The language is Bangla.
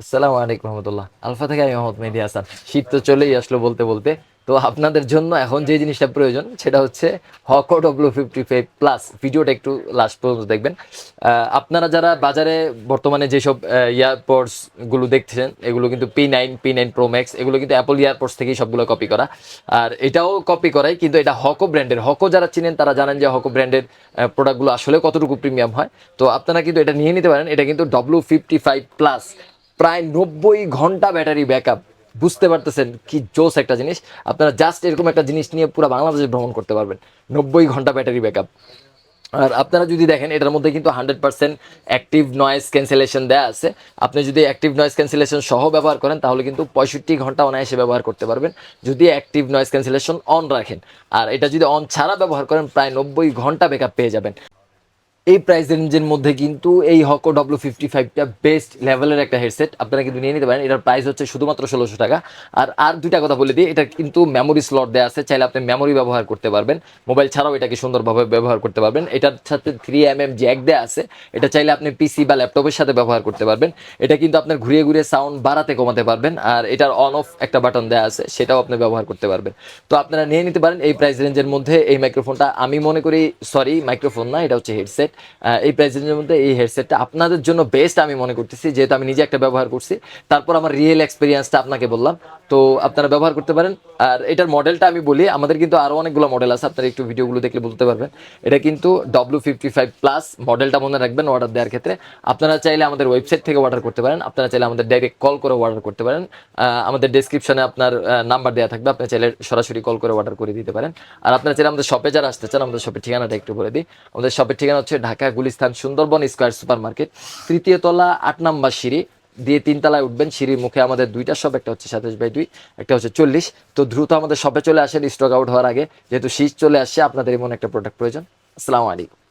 আসসালামু আলাইকুম রহমতুল্লাহ। আলফা থেকে আমি মোহাম্মদ মেহেদি হাসান। শীত তো চলেই আসলো বলতে বলতে। তো আপনাদের জন্য এখন যে জিনিসটা প্রয়োজন, সেটা হচ্ছে Hoco W fifty five plus ভিডিওটা একটু লাস্ট পর্যন্ত দেখবেন। আপনারা যারা বাজারে বর্তমানে যেসব ইয়ারপডসগুলো দেখছেন, এগুলো কিন্তু P nine P nine pro max এগুলো কিন্তু অ্যাপল ইয়ারপডস থেকেই সবগুলো কপি করা। আর এটাও কপি করাই, কিন্তু এটা হকো ব্র্যান্ডের হকো যারা চিনেন, তারা জানেন যে হকো ব্র্যান্ডের প্রোডাক্টগুলো আসলে কতটুকু প্রিমিয়াম হয়। তো আপনারা কিন্তু এটা নিয়ে নিতে পারেন। এটা কিন্তু ডব্লিউ ফিফটি ফাইভ প্লাস প্রায় নব্বই ঘণ্টা ব্যাটারি ব্যাকআপ। বুঝতে পারতেছেন কি জোস একটা জিনিস? আপনারা জাস্ট এরকম একটা জিনিস নিয়ে পুরো বাংলাদেশে ভ্রমণ করতে পারবেন। নব্বই ঘণ্টা ব্যাটারি ব্যাকআপ। আর আপনারা যদি দেখেন, এটার মধ্যে কিন্তু hundred percent active noise cancellation দেওয়া আছে। আপনি যদি অ্যাক্টিভ নয়েজ ক্যান্সেলেশন সহ ব্যবহার করেন, তাহলে কিন্তু পঁয়ষট্টি ঘণ্টা অনায়াসে ব্যবহার করতে পারবেন। যদি অ্যাক্টিভ নয়েজ ক্যান্সেলেশন অন রাখেন। আর এটা যদি অন ছাড়া ব্যবহার করেন, প্রায় নব্বই ঘণ্টা ব্যাকআপ পেয়ে যাবেন। এই প্রাইস রেঞ্জের মধ্যে কিন্তু এই হকো ডব্লিউ ফিফটি ফাইভটা বেস্ট লেভেলের একটা হেডসেট আপনারা কিন্তু নিয়ে নিতে পারেন। এটার প্রাইস হচ্ছে শুধুমাত্র ষোলোশো টাকা। আর আর দুইটা কথা বলে দিই, এটা কিন্তু মেমোরি স্লট দেওয়া আছে, চাইলে আপনি মেমোরি ব্যবহার করতে পারবেন। মোবাইল ছাড়াও এটাকে সুন্দরভাবে ব্যবহার করতে পারবেন। এটার সাথে থ্রি এম এম জ্যাক দেওয়া আছে। এটা চাইলে আপনি পিসি বা ল্যাপটপের সাথে ব্যবহার করতে পারবেন। এটা কিন্তু আপনার ঘুরিয়ে ঘুরিয়ে সাউন্ড বাড়াতে কমাতে পারবেন। আর এটার অন অফ একটা বাটন দেওয়া আছে, সেটাও আপনি ব্যবহার করতে পারবেন। তো আপনারা নিয়ে নিতে পারেন এই প্রাইস রেঞ্জের মধ্যে। এই মাইক্রোফোনটা আমি মনে করি সরি মাইক্রোফোন না, এটা হচ্ছে হেডসেট এই প্রাইস মধ্যে এই হেডসেটটা আপনাদের জন্য বেস্ট আমি মনে করতেছি, যেহেতু আমি নিজে একটা ব্যবহার করছি। তারপর আমার রিয়েল এক্সপিরিয়েন্সটা আপনাকে বললাম। তো আপনারা ব্যবহার করতে পারেন। আর এটার মডেলটা আমি বলি, আমাদের কিন্তু আরও অনেকগুলো মডেল আছে, আপনারা একটু ভিডিওগুলো দেখলে বলতে পারবেন। এটা কিন্তু ডব্লিউ ফিফটি ফাইভ প্লাস মডেলটা মনে রাখবেন অর্ডার দেওয়ার ক্ষেত্রে। আপনারা চাইলে আমাদের ওয়েবসাইট থেকে অর্ডার করতে পারেন। আপনারা চাইলে আমাদের ডাইরেক্ট কল করে অর্ডার করতে পারেন। আমাদের ডেসক্রিপশনে আপনার নাম্বার দেওয়া থাকবে। আপনি চাইলে সরাসরি কল করে অর্ডার করে দিতে পারেন। আর আপনারা চাইলে আমাদের শপে যারা আসতে চান, আমাদের শপের ঠিকানাটা একটু বলে দিই। আমাদের শপের ঠিকানা হচ্ছে Dhaka Gulistan Sundarban square super market তৃতীয় তলা, আট নাম্বার সিঁড়ি। দিয়ে তিনতলায় উঠবেন। সিঁড়ির মুখে আমাদের দুইটা শপ, একটা হচ্ছে সাতাশ বাই দুই, একটা হচ্ছে চল্লিশ। তো দ্রুত আমাদের শপে চলে আসেন। স্টক আউট হওয়ার আগে যেহেতু শীত চলে আসছে, আপনাদের এমন একটা প্রোডাক্ট প্রয়োজন। আসসালামু আলাইকুম।